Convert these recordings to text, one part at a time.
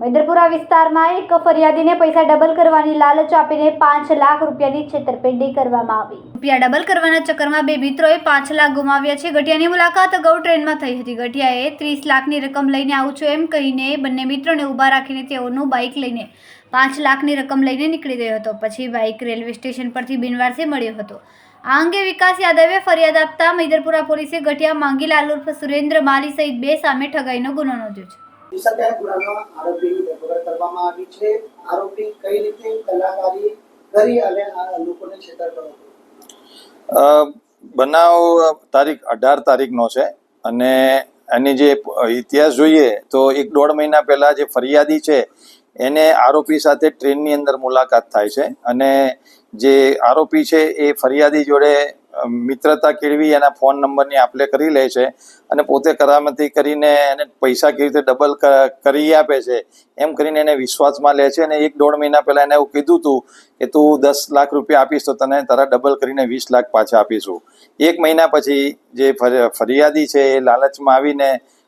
મૈદરપુરા વિસ્તારમાં એક ફરિયાદીને પૈસા ડબલ કરવાની લાલચ આપીને પાંચ લાખ રૂપિયાની છેતરપિંડી કરવામાં આવી. રૂપિયા ડબલ કરવાના ચક્કરમાં બે મિત્રોએ પાંચ લાખ ગુમાવ્યા છે. ગઢિયાની મુલાકાત અગાઉ ટ્રેનમાં થઈ હતી. ગઢિયાએ ત્રીસ લાખની રકમ લઈને આવું છું એમ કહીને બંને મિત્રોને ઊભા રાખીને તેઓનું બાઇક લઈને પાંચ લાખની રકમ લઈને નીકળી ગયો હતો. પછી બાઇક રેલવે સ્ટેશન પરથી બિનવારસે મળ્યો હતો. આ અંગે વિકાસ યાદવે ફરિયાદ આપતા મૈદરપુરા પોલીસે ગઢિયા માંગીલાલ ઉર્ફ સુરેન્દ્ર માલી સહિત બે સામે ઠગાઈનો ગુનો નોંધ્યો છે. આરોપીની ધરપકડ કરવામાં આવી છે. આરોપી કઈ રીતે કલાકારી કરી અને આ લોકોને છેતરતો બનાવ તારીખ અઢાર તારીખનો છે અને એની જે ઇતિહાસ જોઈએ તો એક દોઢ મહિના પહેલા જે ફરિયાદી છે એને આરોપી સાથે ટ્રેનની અંદર મુલાકાત થાય છે અને જે આરોપી છે એ ફરિયાદી જોડે મિત્રતા કેળવી એના ફોન નંબરની આપલે કરી લે છે અને પોતે કરામતી કરીને એને પૈસા કેવી રીતે ડબલ કરી આપે છે એમ કરીને એને વિશ્વાસમાં લે છે અને એક દોઢ મહિના પહેલા એને એવું કીધું હતું કે તું દસ લાખ રૂપિયા આપીશ તો તને તારા ડબલ કરીને વીસ લાખ પાછા આપીશું. એક મહિના પછી જે ફરિયાદી છે એ લાલચમાં આવીને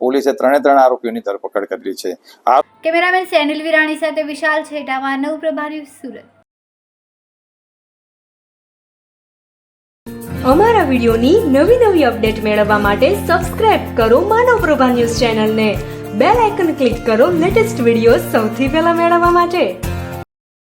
પોલીસે ત્રણે ત્રણ આરોપીઓની ધરપકડ કરી છે. આ કેમેરામેન સેનિલ વિરાણી સાથે વિશાલ છેટાવા નવપ્રભા ન્યૂઝ સુરત. અમારા વિડીયોની નવી નવી અપડેટ મેળવવા માટે સબસ્ક્રાઇબ કરો માનવ પ્રભા ન્યૂઝ ચેનલને. બેલ આઇકન ક્લિક કરો લેટેસ્ટ વીડિયો સૌથી પહેલા મેળવવા માટે.